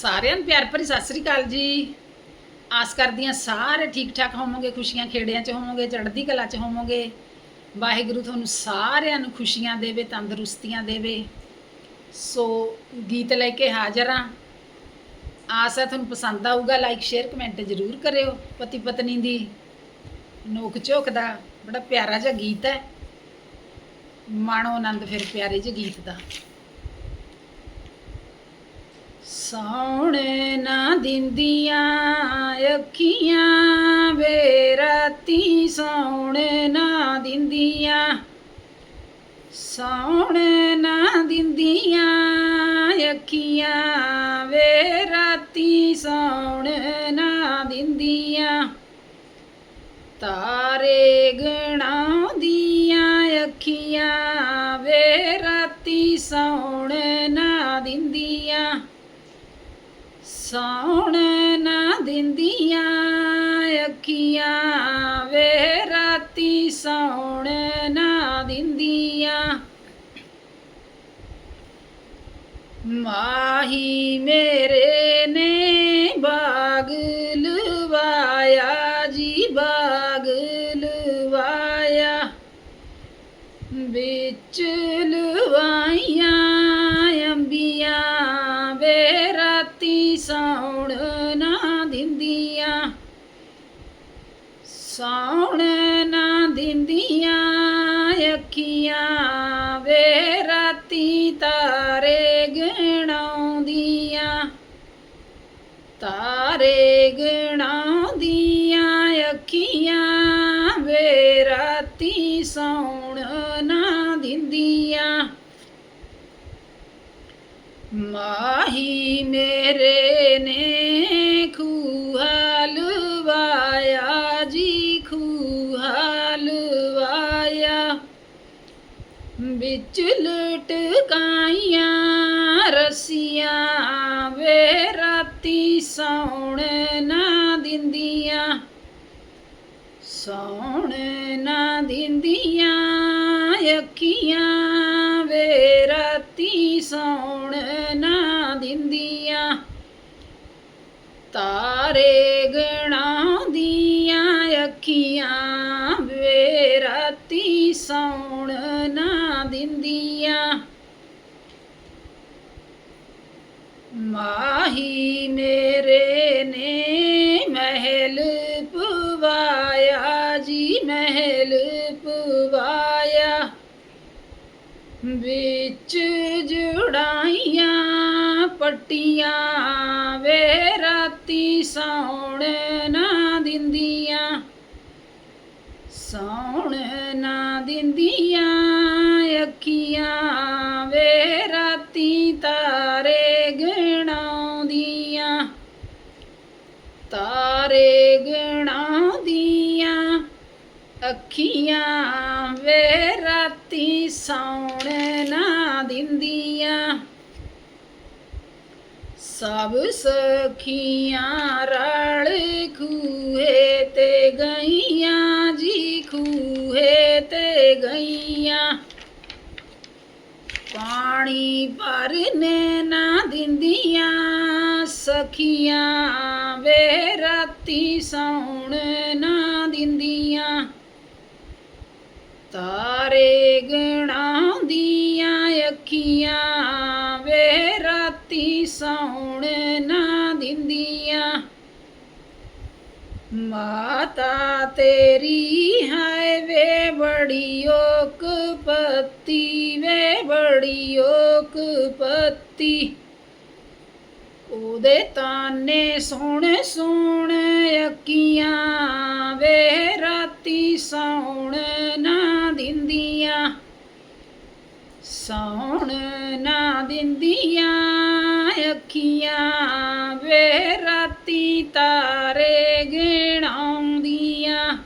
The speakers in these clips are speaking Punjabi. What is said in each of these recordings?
ਸਾਰਿਆਂ ਨੂੰ ਪਿਆਰ ਭਰੀ ਸਤਿ ਸ੍ਰੀ ਅਕਾਲ ਜੀ। ਆਸ ਕਰਦੀ ਹਾਂ ਸਾਰੇ ਠੀਕ ਠਾਕ ਹੋਵੋਗੇ, ਖੁਸ਼ੀਆਂ ਖੇੜਿਆਂ 'ਚ ਹੋਵੋਗੇ, ਚੜ੍ਹਦੀ ਕਲਾ 'ਚ ਹੋਵੋਗੇ। ਵਾਹਿਗੁਰੂ ਤੁਹਾਨੂੰ ਸਾਰਿਆਂ ਨੂੰ ਖੁਸ਼ੀਆਂ ਦੇਵੇ, ਤੰਦਰੁਸਤੀਆਂ ਦੇਵੇ। ਸੋ ਗੀਤ ਲੈ ਕੇ ਹਾਜ਼ਰ ਹਾਂ। ਆਸ ਹੈ ਤੁਹਾਨੂੰ ਪਸੰਦ ਆਊਗਾ ਲਾਈਕ ਸ਼ੇਅਰ ਕਮੈਂਟ ਜ਼ਰੂਰ ਕਰਿਓ। ਪਤੀ ਪਤਨੀ ਦੀ ਨੋਕ ਝੋਕ ਦਾ ਬੜਾ ਪਿਆਰਾ ਜਿਹਾ ਗੀਤ ਹੈ। ਮਾਣੋ ਆਨੰਦ ਫਿਰ ਪਿਆਰੇ ਜਿਹੇ ਗੀਤ ਦਾ। ਸੌਣ ਨਾ ਦਿੰਦੀਆਂ ਅੱਖੀਆਂ, ਵੇ ਰਾਤੀ ਸੌਣ ਨਾ ਦਿੰਦੀਆਂ। ਸੌਣ ਨਾ ਦਿੰਦੀਆਂ ਅੱਖੀਆਂ, ਵੇ ਰਾਤੀ ਸੌਣ ਨਾ ਦਿੰਦੀਆਂ। ਤਾਰੇ ਗਣਾਉਂਦੀਆਂ ਅੱਖੀਆਂ, ਵੇ ਰਾਤੀ ਸੌਣ ਨਾ ਦਿੰਦੀਆਂ। ਸੌਣ ਨਾ ਦਿੰਦੀਆਂ ਅੱਖੀਆਂ ਵੇ ਰਾਤੀ ਸੌਣ ਨਾ ਦਿੰਦੀਆਂ। ਮਾਹੀ ਮੇਰੇ ਨੇ ਬਾਗ ਲਵਾਇਆ, ਜੀ ਬਾਗ ਲਵਾਇਆ। ਵਿੱਚ ਸੌਣ ਨਾ ਦਿੰਦੀਆਂ ਅੱਖੀਆਂ, ਵੇ ਰਾਤੀ ਤਾਰੇ ਗਣਾਉਂਦੀਆਂ। ਤਾਰੇ ਗਣਾਉਂਦੀਆਂ ਅੱਖੀਆਂ, ਵੇ ਰਾਤੀ ਸੌਣ ਨਾ ਦਿੰਦੀਆਂ। ਮਾਹੀ ਮੇਰੇ ਨੇ ਵਿੱਚ ਲਟਕਾਈਆਂ ਰਸੀਆਂ ਵੇ ਰਾਤੀ ਸੌਣ ਨਾ ਦਿੰਦੀਆਂ। ਸੌਣ ਨਾ ਦਿੰਦੀਆਂ ਅੱਖੀਆਂ ਵੇ, ਰਾਤੀ ਸੌਣ ਨਾ ਦਿੰਦੀਆਂ। ਤਾਰੇ ਗਣਾਉਂਦੀਆਂ ਅੱਖੀਆਂ ਰਾਤੀ ਸੌਣ ਨਾ ਦਿੰਦੀਆਂ। ਮਾਹੀ ਮੇਰੇ ਨੇ ਮਹਿਲ ਪਵਾਇਆ, ਜੀ ਮਹਿਲ ਪਵਾਇਆ। ਵਿੱਚ ਜੁੜਾਈਆਂ ਪੱਟੀਆਂ ਵੇ ਰਾਤੀ ਸੌਣ ਨਾ ਦਿੰਦੀਆਂ। ਸੌਣ ਨਾ ਦਿੰਦੀਆਂ ਅੱਖੀਆਂ ਵੇ ਰਾਤੀ ਤਾਰੇ ਗਣਾਉਂਦੀਆਂ। ਤਾਰੇ ਗਣਾਉਂਦੀਆਂ ਅੱਖੀਆਂ ਵੇ ਰਾਤੀ ਸੌਣ ਨਾ ਦਿੰਦੀਆਂ। ਸਭ ਸਖੀਆਂ ਰਲ ਖੂਹੇ ਤੇ ਗਈਆਂ ਗਈਆਂ। ਪਾਣੀ ਭਰਨੇ ਨਾ ਦਿੰਦੀਆਂ ਸਖੀਆਂ ਵੇ, ਰਾਤੀ ਸੌਣ ਨਾ ਦਿੰਦੀਆਂ। ਤਾਰੇ ਗਣਾਉਂਦੀਆਂ ਅੱਖੀਆਂ ਵੇ, ਰਾਤੀ ਸੌਣ ਮਾਤਾ ਤੇਰੀ ਹੈ ਵੇ ਬੜੀ ਓਕ ਪੱਤੀ, ਵੇ ਬੜੀ ਓਕ ਪੱਤੀ। ਉਹਦੇ ਤਾਨੇ ਸੁਣ ਸੁਣ ਅੱਖੀਆਂ, ਵੇ ਰਾਤੀ ਸੌਣ ਨਾ ਦਿੰਦੀਆਂ। ਸੌਣ ਨਾ ਦਿੰਦੀਆਂ ਅੱਖੀਆਂ, ਵੇ ਰਾਤੀ ਤਾਰੇ ਗਿਣਾਉਂਦੀਆਂ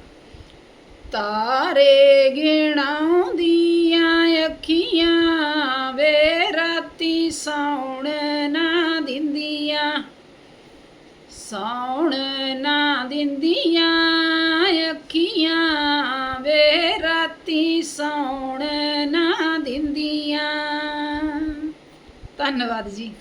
ਤਾਰੇ ਗਿਣਾਉਂਦੀਆਂ, ਅੱਖੀਆਂ ਵੇ ਰਾਤੀ ਸੌਣ ਨਾ ਦਿੰਦੀਆਂ, ਸੌਣ ਨਾ ਦਿੰਦੀਆਂ, ਅੱਖੀਆਂ ਵੇ ਰਾਤੀ ਸੌਣ ਨਾ ਦਿੰਦੀਆਂ। ਧੰਨਵਾਦ ਜੀ।